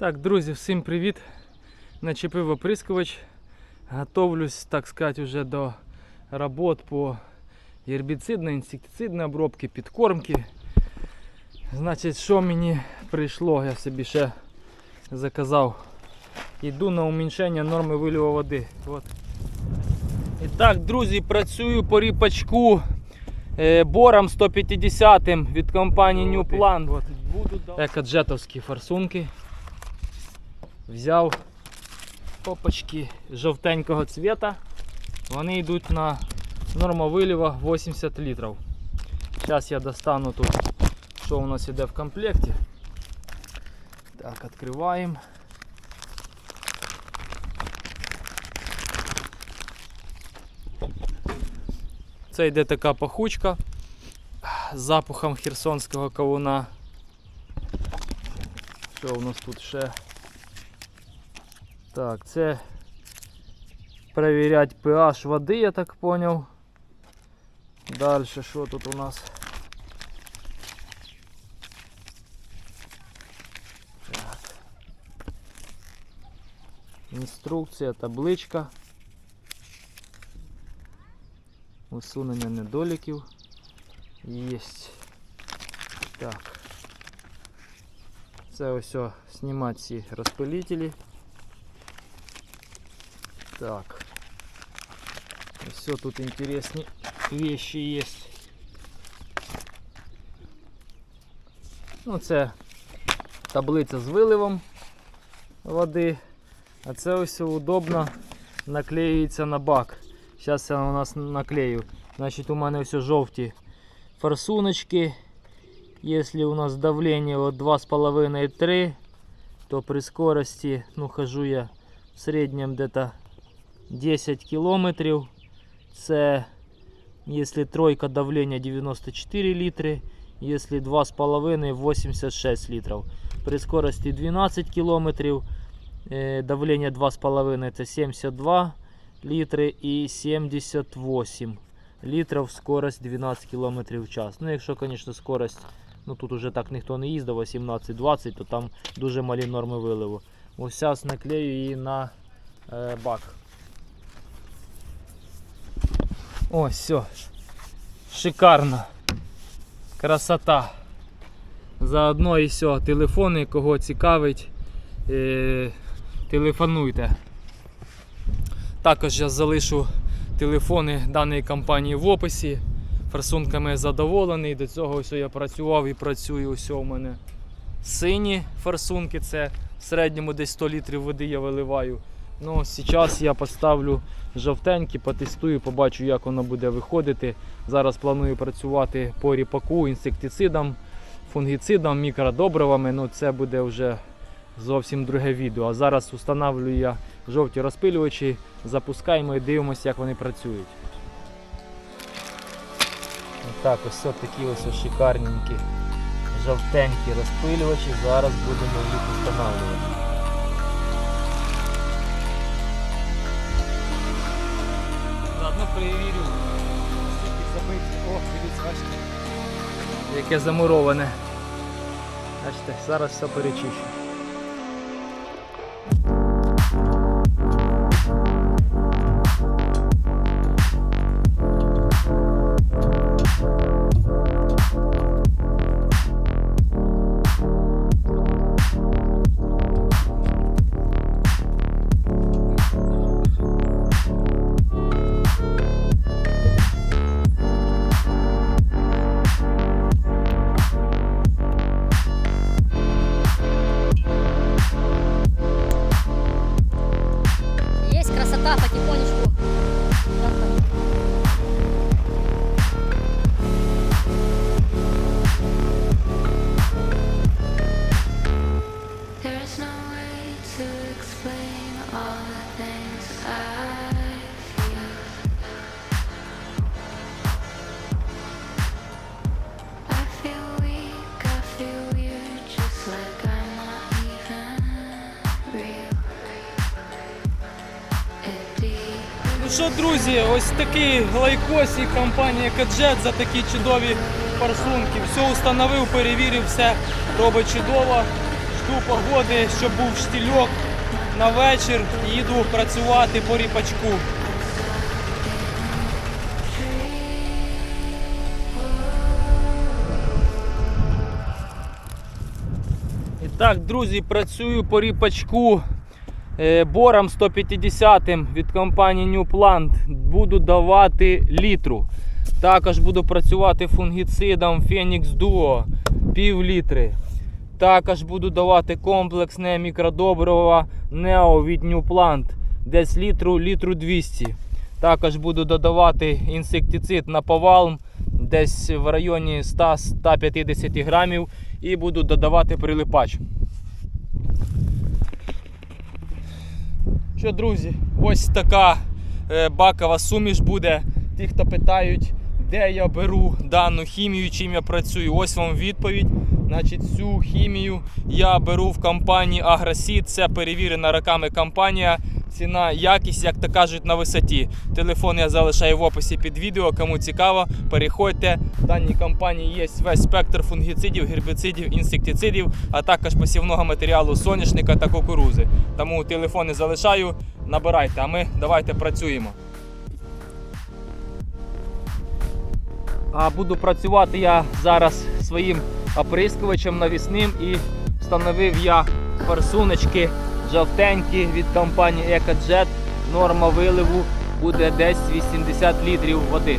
Так, друзі, всім привіт. Начепив оприскувач. Готовлюсь, так сказати, вже до робот по гербіцидної, інсектицидної обробки, підкормки. Значить, що мені прийшло, я собі ще заказав. Йду на уменьшення норми виліву води. От. І так, друзі, працюю по ріпачку е, бором 150 від компанії New Plan. Екоджетовські форсунки. Взяв попочки жовтенького цвіта. Вони йдуть на норму виліва 80 літрів. Зараз я достану тут, що у нас іде в комплекті. Так, відкриваємо. Це йде така пахучка з запахом херсонського кавуна. Що у нас тут ще? Так, це перевіряти pH води, я так поняв. Далі що тут у нас? Так. Інструкція, табличка. Усунення недоліків. Єсть. Так. Це ось знімати ці розпилителі. Так. Все тут интересные вещи есть. Ну, це таблиця з виливом води. А це ось удобно наклеюється на бак. Зараз я у нас наклею. Значить, у мене все жовті форсуночки. Если у нас давление от 2,5-3, то при скорости, ну, хожу я в где-то 10 кілометрів. Це якщо тройка давлення 94 літри, якщо 2,5 86 літрів. При скорості 12 кілометрів е, давлення 2,5 це 72 літри і 78 літрів скорость 12 км в час. Ну, якщо, звісно, скорость, ну тут уже так ніхто не їздив, 18-20, то там дуже малі норми виливу. Ось зараз наклею її на е, бак. О, все. Шикарно. Красота. Заодно і все. Телефони, кого цікавить, е, телефонуйте. Також я залишу телефони даної компанії в описі. Форсунками задоволений. До цього ось я працював і працюю. Ось у мене сині форсунки. Це в середньому десь 100 літрів води я виливаю. Ну, зараз я поставлю жовтенькі, потестую, побачу, як воно буде виходити. Зараз планую працювати по ріпаку, інсектицидам, фунгіцидам, мікродобривами. Ну, це буде вже зовсім друге відео. А зараз встановлюю я жовті розпилювачі, запускаємо і дивимося, як вони працюють. Так, ось такі ось шикарненькі жовтенькі розпилювачі. Зараз будемо їх встановлювати. Перевірю. Яке замуроване. Бачите, зараз все перечищу. Що, друзі, ось такий лайкос і компанія Каджет за такі чудові форсунки. Все установив, перевірив, все робить чудово. жду погоди, щоб був штільок на вечір. Їду працювати по ріпачку. І так, друзі, працюю по ріпачку бором 150 від компанії New Plant. Буду давати літру. Також буду працювати фунгіцидом Phoenix Duo пів літри. Також буду давати комплексне мікродобриво Neo від New Plant. Десь літру, літру 200. Також буду додавати інсектицид на повал десь в районі 100-150 грамів. І буду додавати прилипач. Що, друзі, ось така е, бакова суміш буде. Ті, хто питають, де я беру дану хімію, чим я працюю. Ось вам відповідь. Значить, цю хімію я беру в компанії Агросід. Це перевірена роками компанія. Ціна, якість, як то кажуть, на висоті. Телефон я залишаю в описі під відео. Кому цікаво, переходьте. В даній компанії є весь спектр фунгіцидів, гербіцидів, інсектицидів, а також посівного матеріалу соняшника та кукурузи. Тому телефони залишаю, набирайте, а ми давайте працюємо. А буду працювати я зараз своїм оприскувачем навісним і встановив я форсуночки жовтенькі від компанії EcoJet. Норма виливу буде десь 80 літрів води.